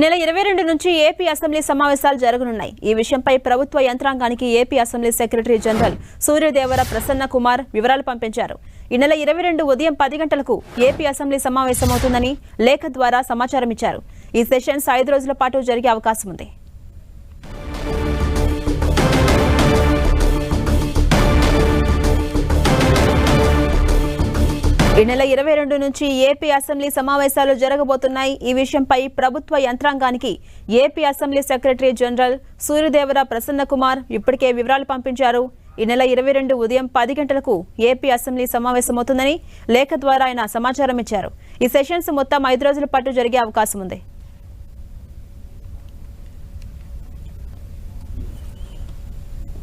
నెల ఇరవై రెండు నుంచి ఏపీ అసెంబ్లీ సమావేశాలు జరగనున్నాయి. ఈ విషయంపై ప్రభుత్వ యంత్రాంగానికి AP assembly secretary general Suryadevara Prasanna Kumar వివరాలు పంపించారు. ఈ నెల ఇరవై రెండు ఉదయం పది గంటలకు ఏపీ అసెంబ్లీ సమావేశమవుతుందని లేఖ ద్వారా సమాచారం ఇచ్చారు ఈ సెషన్స్ ఐదు రోజుల పాటు జరిగే అవకాశం ఉంది ఈ నెల ఇరవై రెండు నుంచి ఏపీ అసెంబ్లీ సమావేశాలు జరగబోతున్నాయి. ఈ విషయంపై ప్రభుత్వ యంత్రాంగానికి AP assembly secretary general Suryadevara Prasanna Kumar ఇప్పటికే వివరాలు పంపించారు. ఈ నెల ఇరవై రెండు ఉదయం పది గంటలకు ఏపీ అసెంబ్లీ సమావేశమవుతుందని లేఖ ద్వారా ఆయన సమాచారం ఇచ్చారు. ఈ సెషన్స్ మొత్తం ఐదు రోజుల పాటు జరిగే అవకాశం ఉంది.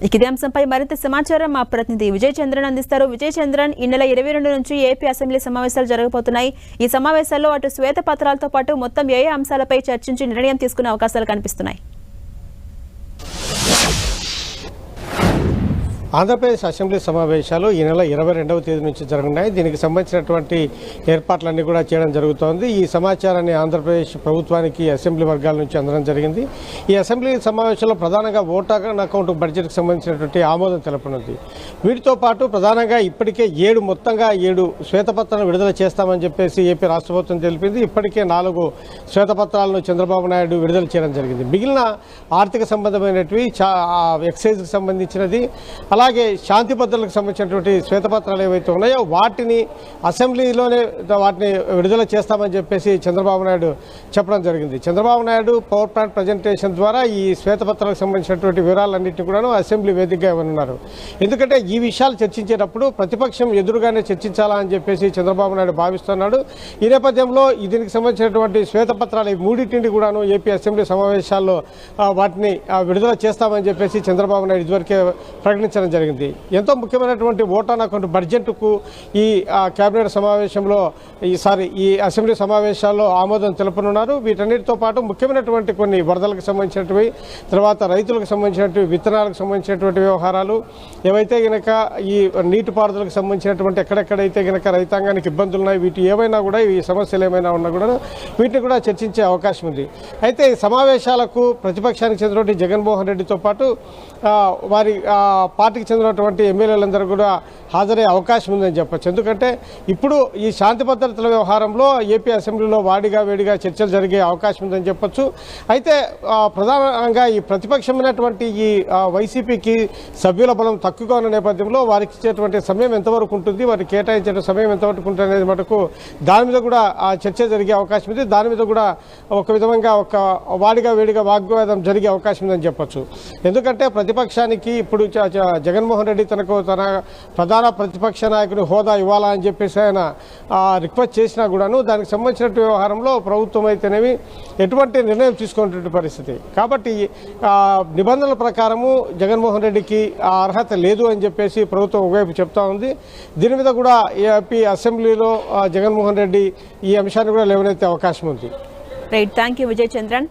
ఇక ఇదే అంశంపై మరింత సమాచారం మా ప్రతినిధి విజయ్ చంద్రన్ అందిస్తారు. విజయ్ చంద్రన్ ఈ నెల ఇరవై రెండు నుంచి ఏపీ అసెంబ్లీ సమావేశాలు జరగబోతున్నాయి. ఈ సమావేశాల్లో అటు శ్వేత పత్రాలతో పాటు మొత్తం ఏ ఏ అంశాలపై చర్చించి నిర్ణయం తీసుకునే అవకాశాలు కనిపిస్తున్నాయి. ఆంధ్రప్రదేశ్ అసెంబ్లీ సమావేశాలు ఈ నెల ఇరవై రెండవ తేదీ నుంచి జరగనున్నాయి. దీనికి సంబంధించినటువంటి ఏర్పాట్లన్నీ కూడా చేయడం జరుగుతోంది. ఈ సమాచారాన్ని ఆంధ్రప్రదేశ్ ప్రభుత్వానికి అసెంబ్లీ వర్గాల నుంచి అందడం జరిగింది. ఈ అసెంబ్లీ సమావేశంలో ప్రధానంగా ఓటాన్ అకౌంట్ బడ్జెట్కి సంబంధించినటువంటి ఆమోదం తెలపనుంది. వీటితో పాటు ప్రధానంగా ఇప్పటికే ఏడు మొత్తంగా ఏడు శ్వేతపత్రాలను విడుదల చేస్తామని చెప్పేసి ఏపీ రాష్ట్ర ప్రభుత్వం తెలిపింది. ఇప్పటికే నాలుగు శ్వేతపత్రాలను చంద్రబాబు నాయుడు విడుదల చేయడం జరిగింది. మిగిలిన ఆర్థిక సంబంధమైనటివి చా ఎక్సైజ్కి సంబంధించినది. అలాగే శాంతి భద్రతలకు సంబంధించినటువంటి శ్వేతపత్రాలు ఏవైతే ఉన్నాయో వాటిని అసెంబ్లీలోనే వాటిని విడుదల చేస్తామని చెప్పేసి చంద్రబాబు నాయుడు చెప్పడం జరిగింది. Chandrababu Naidu power plant presentation ద్వారా ఈ శ్వేతపత్రాలకు సంబంధించినటువంటి వివరాలన్నింటినీ కూడాను అసెంబ్లీ వేదికగా ఇవ్వనున్నారు. ఎందుకంటే ఈ విషయాలు చర్చించేటప్పుడు ప్రతిపక్షం ఎదురుగానే చర్చించాలా అని చెప్పేసి చంద్రబాబు నాయుడు భావిస్తున్నాడు. ఈ నేపథ్యంలో దీనికి సంబంధించినటువంటి శ్వేతపత్రాలు ఈ మూడింటిని కూడాను ఏపీ అసెంబ్లీ సమావేశాల్లో వాటిని విడుదల చేస్తామని చెప్పేసి చంద్రబాబు నాయుడు ఇదివరకే ప్రకటించడం జరిగింది. ఎంతో ముఖ్యమైనటువంటి ఓటాన్ అకౌంట్ బడ్జెట్కు ఈ కేబినెట్ సమావేశంలో ఈసారి ఈ అసెంబ్లీ సమావేశాల్లో ఆమోదం తెలుపనున్నారు. వీటన్నిటితో పాటు ముఖ్యమైనటువంటి కొన్ని వరదలకు సంబంధించినవి తర్వాత రైతులకు సంబంధించినటువంటి విత్తనాలకు సంబంధించినటువంటి వ్యవహారాలు ఏవైతే గనక ఈ నీటిపారుదలకు సంబంధించినటువంటి ఎక్కడెక్కడైతే గనక రైతాంగానికి ఇబ్బందులు ఉన్నాయి వీటి ఏమైనా కూడా ఈ సమస్యలు ఏమైనా ఉన్నా కూడా వీటిని కూడా చర్చించే అవకాశం ఉంది. అయితే ఈ సమావేశాలకు ప్రతిపక్షానికి చెందినటువంటి జగన్మోహన్ రెడ్డితో పాటు వారి ఆ, పార్టీకి చెందినటువంటి ఎమ్మెల్యేలందరూ కూడా హాజరయ్యే అవకాశం ఉందని చెప్పొచ్చు. ఎందుకంటే ఇప్పుడు ఈ శాంతి భద్రతల వ్యవహారంలో ఏపీ అసెంబ్లీలో వాడిగా వేడిగా చర్చలు జరిగే అవకాశం ఉందని చెప్పొచ్చు. అయితే ప్రధానంగా ఈ ప్రతిపక్షమైనటువంటి ఈ వైసీపీకి సభ్యుల బలం తక్కువగా ఉన్న నేపథ్యంలో వారికి ఇచ్చేటువంటి సమయం ఎంతవరకు ఉంటుంది వారికి కేటాయించే సమయం ఎంతవరకు ఉంటుంది అనేది మటుకు దాని మీద కూడా ఆ చర్చ జరిగే అవకాశం ఉంది. దాని మీద కూడా ఒక విధంగా ఒక వాడిగా వేడిగా వాగ్వాదం జరిగే అవకాశం ఉందని చెప్పచ్చు. ఎందుకంటే ప్రతిపక్షానికి ఇప్పుడు జగన్మోహన్ రెడ్డి తనకు తన ప్రధాన ప్రతిపక్ష నాయకుని హోదా ఇవ్వాలని చెప్పేసి ఆయన రిక్వెస్ట్ చేసినా కూడాను దానికి సంబంధించినటువంటి వ్యవహారంలో ప్రభుత్వం అయితేనేమి ఎటువంటి నిర్ణయం తీసుకున్నటువంటి పరిస్థితి. కాబట్టి నిబంధనల ప్రకారము జగన్మోహన్ రెడ్డికి ఆ అర్హత లేదు అని చెప్పేసి ప్రభుత్వం ఒకవైపు చెప్తా ఉంది. దీని మీద కూడా ఏపీ అసెంబ్లీలో జగన్మోహన్ రెడ్డి ఈ అంశాన్ని కూడా లేవనెత్తే అవకాశం ఉంది. Right thank you Vijay Chandran